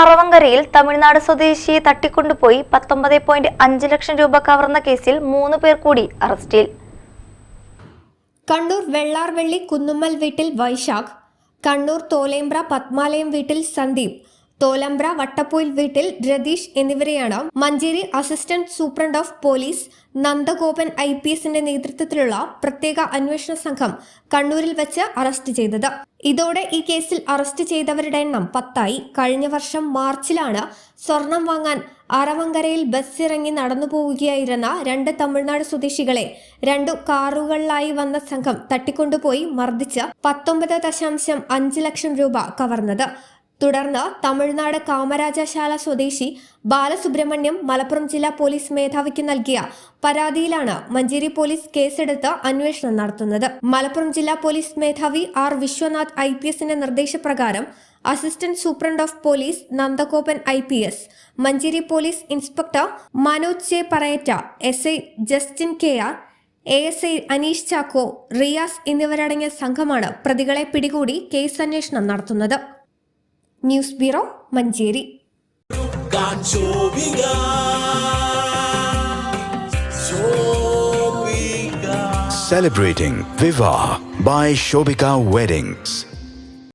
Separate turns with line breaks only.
അറവങ്കരയിൽ തമിഴ്നാട് സ്വദേശിയെ തട്ടിക്കൊണ്ടുപോയി പത്തൊമ്പത് പോയിന്റ് അഞ്ച് ലക്ഷം രൂപ കവർന്ന കേസിൽ മൂന്ന് പേർ കൂടി അറസ്റ്റിൽ.
കണ്ണൂർ വെള്ളാർവെള്ളി കുന്നുമ്മൽ വീട്ടിൽ വൈശാഖ് കണ്ണൂർ തോലേമ്പ്ര പത്മാലയം വീട്ടിൽ സന്ദീപ് തോലമ്പ്ര വട്ടപ്പൊയിൽ വീട്ടിൽ രതീഷ് എന്നിവരെയാണ് Manjeri assistant superintendent of police Nandagopan I P എസിന്റെ നേതൃത്വത്തിലുള്ള പ്രത്യേക അന്വേഷണ സംഘം കണ്ണൂരിൽ വെച്ച് അറസ്റ്റ് ചെയ്തത്. ഇതോടെ ഈ കേസിൽ അറസ്റ്റ് ചെയ്തവരുടെ എണ്ണം പത്തായി. കഴിഞ്ഞ വർഷം മാർച്ചിലാണ് സ്വർണം വാങ്ങാൻ അറവങ്കരയിൽ ബസ് ഇറങ്ങി നടന്നു പോവുകയായിരുന്ന രണ്ട് തമിഴ്നാട് സ്വദേശികളെ രണ്ടു കാറുകളിലായി വന്ന സംഘം തട്ടിക്കൊണ്ടുപോയി മർദ്ദിച്ച് പത്തൊമ്പത് ദശാംശം അഞ്ച് ലക്ഷം രൂപ കവർന്നത്. തുടർന്ന് തമിഴ്നാട് കാമരാജശാല സ്വദേശി ബാലസുബ്രഹ്മണ്യം മലപ്പുറം ജില്ലാ പോലീസ് മേധാവിക്ക് നൽകിയ പരാതിയിലാണ് മഞ്ചേരി പോലീസ് കേസെടുത്ത് അന്വേഷണം നടത്തുന്നത്. മലപ്പുറം ജില്ലാ പോലീസ് മേധാവി ആർ വിശ്വനാഥ് ഐ പി എസിന്റെ നിർദ്ദേശപ്രകാരം assistant superintendent of police Nandagopan I P S Manjeri police inspector Manoj J പറയറ്റ S I Justin K R A S I Aneesh Chacko Riyas എന്നിവരടങ്ങിയ സംഘമാണ് പ്രതികളെ പിടികൂടി കേസ് അന്വേഷണം നടത്തുന്നത്. News bureau Manjeri
Canchoviga. Shobika.
Celebrating Viva by Shobika Weddings.